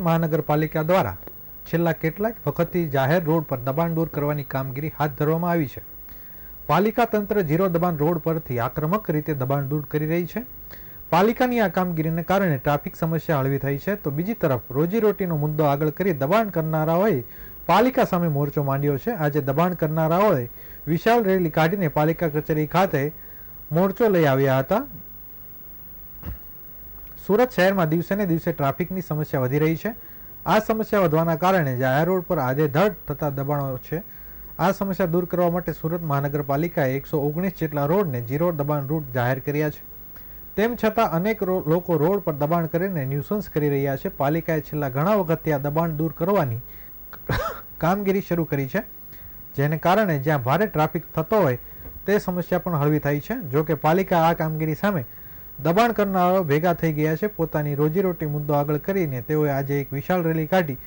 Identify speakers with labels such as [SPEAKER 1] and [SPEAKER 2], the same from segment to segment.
[SPEAKER 1] મહાનગરપાલિકા દ્વારા છેલ્લા કેટલાક વખતથી જાહેર રોડ પર દબાણ દૂર કરવાની કામગીરી હાથ ધરવામાં આવી છે. પાલિકા તંત્ર ઝીરો દબાણ રોડ પરથી આક્રમક રીતે દબાણ દૂર કરી રહી છે. પાલિકાની આ કામગીરીને કારણે ટ્રાફિક સમસ્યા હળવી થઈ છે. તો બીજી તરફ રોજીરોટીનો મુદ્દો આગળ કરી દબાણ કરનારાઓએ પાલિકા સામે મોરચો માંડ્યો છે. આજે દબાણ કરનારાઓએ વિશાળ રેલી કાઢીને પાલિકા કચેરી ખાતે મોરચો લઈ આવ્યા હતા. સુરત શહેરમાં દિવસે ને દિવસે ટ્રાફિકની સમસ્યા વધી રહી છે. આ સમસ્યા વધવાના કારણે જાહેર રોડ પર આધેધડ થતા દબાણો છે, આ સમસ્યા દૂર કરવા માટે સુરત મહાનગરપાલિકાએ એકસો ઓગણીસ જેટલા રોડને જીરો દબાણ રૂટ જાહેર કર્યા છે. તેમ છતાં અનેક લોકો રોડ પર દબાણ કરીને ન્યુસન્સ કરી રહ્યા છે. પાલિકાએ છેલ્લા ઘણા વખતથી આ દબાણ દૂર કરવાની કામગીરી શરૂ કરી છે, જેને કારણે જ્યાં ભારે ટ્રાફિક થતો હોય તે સમસ્યા પણ હળવી થઈ છે. જો કે પાલિકા આ કામગીરી સામે દબાણ કરનારાઓ ભેગા થઈ ગયા છે. પોતાની રોજીરોટી મુદ્દો આગળ કરીને તેઓએ આજે એક વિશાળ રેલી કાઢી.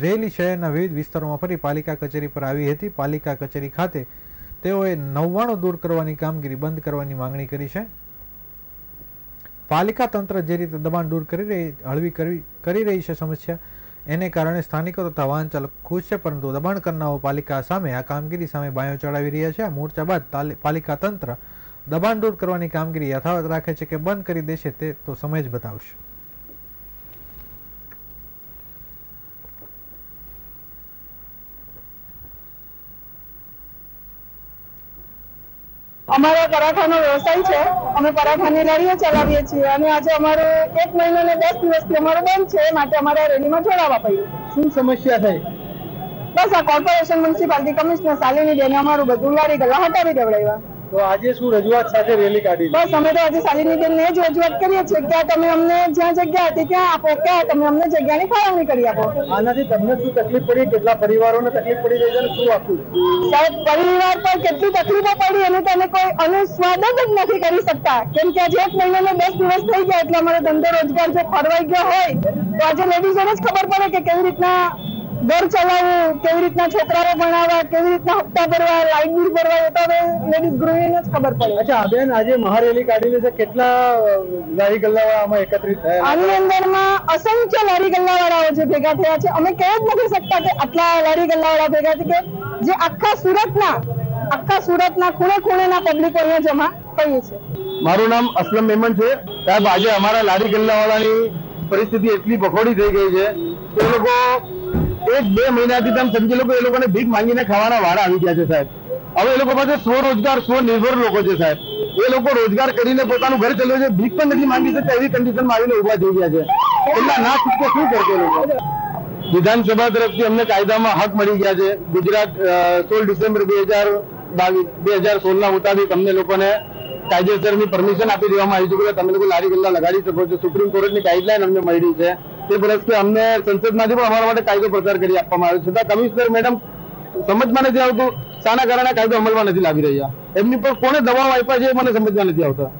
[SPEAKER 1] રેલી શહેરના વિવિધ વિસ્તારોમાં ફરી પાલિકા કચેરી પર આવી હતી. પાલિકા કચેરી ખાતે તેઓએ નવ્વાણું દૂર કરવાની કામગીરી બંધ કરવાની માંગણી કરી છે. પાલિકા તંત્ર જે રીતે દબાણ દૂર કરી રહી, હળવી કરવી, કરી રહી છે સમસ્યા, એને કારણે સ્થાનિકો તથા વાહન ચાલક ખુશ છે, પરંતુ દબાણ કરનારાઓ પાલિકા સામે આ કામગીરી સામે બાયો ચડાવી રહ્યા છે. આ મોરચા બાદ પાલિકા તંત્ર દબાણ દૂર કરવાની કામગીરી યથાવત રાખે છે કે બંધ કરી દેશે તે તો સમય જ બતાવશે.
[SPEAKER 2] અમારો પરાઠાનો વ્યવસાય છે. અમે પરાઠાની લારીઓ ચલાવીએ છીએ અને આજે અમારે એક મહિનો ને દસ દિવસથી અમારો બંધ છે. માટે અમારે રેલીમાં જોડાવા પડ્યું.
[SPEAKER 3] શું સમસ્યા થઈ
[SPEAKER 2] બસ આ કોર્પોરેશન મ્યુનિસિપાલિટી કમિશનર શાલિની બેને અમારું બધું લારી ગલ્લા હટાવી દેવડાવ્યા.
[SPEAKER 3] તો આજે શું રજૂઆત સાથે રેલી કાઢી
[SPEAKER 2] બસ અમે તો આજે શાલિની બેનને જ રજૂઆત કરીએ છીએ કે તમે અમને જ્યાં જગ્યા હતી ત્યાં આપો કે તમે અમને જગ્યાની ફાળવણી કરી આપો.
[SPEAKER 3] આનાથી તમને શું તકલીફ પડી? કેટલા પરિવારોને તકલીફ પડી રહી છે શું આપ્યું
[SPEAKER 2] સાહેબ પરિવાર પર કેટલી તકલીફો પડી એને તમે કોઈ અનુસ્વાદ જ નથી કરી શકતા. કેમ કે આજે એક મહિનો ને દસ દિવસ થઈ ગયા એટલે અમારો ધંધો રોજગાર જો ખોરવાઈ ગયો હોય તો આજે લેડીઝોને જ ખબર પડે કે કેવી રીતના ઘર ચલાવવું કેવી રીતના છોકરાઓ ભણાવવા કેવી રીતના હપ્તા ભરવા લાઇટ બિલ ભરવા એ તો હવે લેડીઝ ગૃહિણીને જ ખબર પડે.
[SPEAKER 3] અચ્છા બેન આજે મહારેલી કાઢીને છે કેટલા લારી ગલ્લાવાળા આમાં એકત્રિત થયા
[SPEAKER 2] આની અંદરમાં અસંખ્ય લારી ગલ્લાવાળાઓ જે ભેગા થયા છે. અમે કહી જ નથી શકતા કે આટલા લારી ગલ્લાવાળા ભેગા છે કે જે આખા સુરતના આખા સુરતના ખૂણે ખૂણેના પબ્લિકો અહીંયા જમા થઈ છે.
[SPEAKER 3] મારું નામ અસલમ મેમન છે. સાહેબ આજે અમારા લારી ગલ્લાવાળાની પરિસ્થિતિ એટલી બખોડી થઈ ગઈ છે કે લોકો એક બે મહિનાથી તમે સમજી લો કે એ લોકોને ભીખ માંગીને ખાવાના વાળા આવી ગયા છે સાહેબ. હવે એ લોકો પાસે સ્વરોજગાર, સ્વનિર્ભર લોકો છે સાહેબ. એ લોકો રોજગાર કરીને પોતાનું ઘર ચલાવે છે, ભીખ પણ નથી માંગી શકતા એવી કન્ડિશનમાં આવીને ઊભા થઈ ગયા છે. એટલા ના છૂટકે શું કરશે લોકો? વિધાનસભા તરફથી અમને કાયદામાં હક મળી ગયા છે. ગુજરાત સોળ ડિસેમ્બર બે હજાર બાવીસ, બે હજાર સોળ ના મુતાબિક અમને લોકોને કાયદેસરની પરમિશન આપી દેવામાં આવી છે. કે તમે લોકો લારી ગલ્લા લગાડી શકો છો. સુપ્રીમ કોર્ટની ગાઈડલાઈન અમને મળી છે. તે પ્રશ્ને અમને સંસદમાંથી પણ અમારા માટે કાયદો પસાર કરી આપવામાં આવ્યો છતાં કમિશનર મેડમ સમજમાં નથી આવતું. શાના કારણે કાયદો અમલમાં નથી લાવી રહ્યા. એમની પર કોને દબાવ આપ્યા છે એ મને સમજમાં નથી આવતા.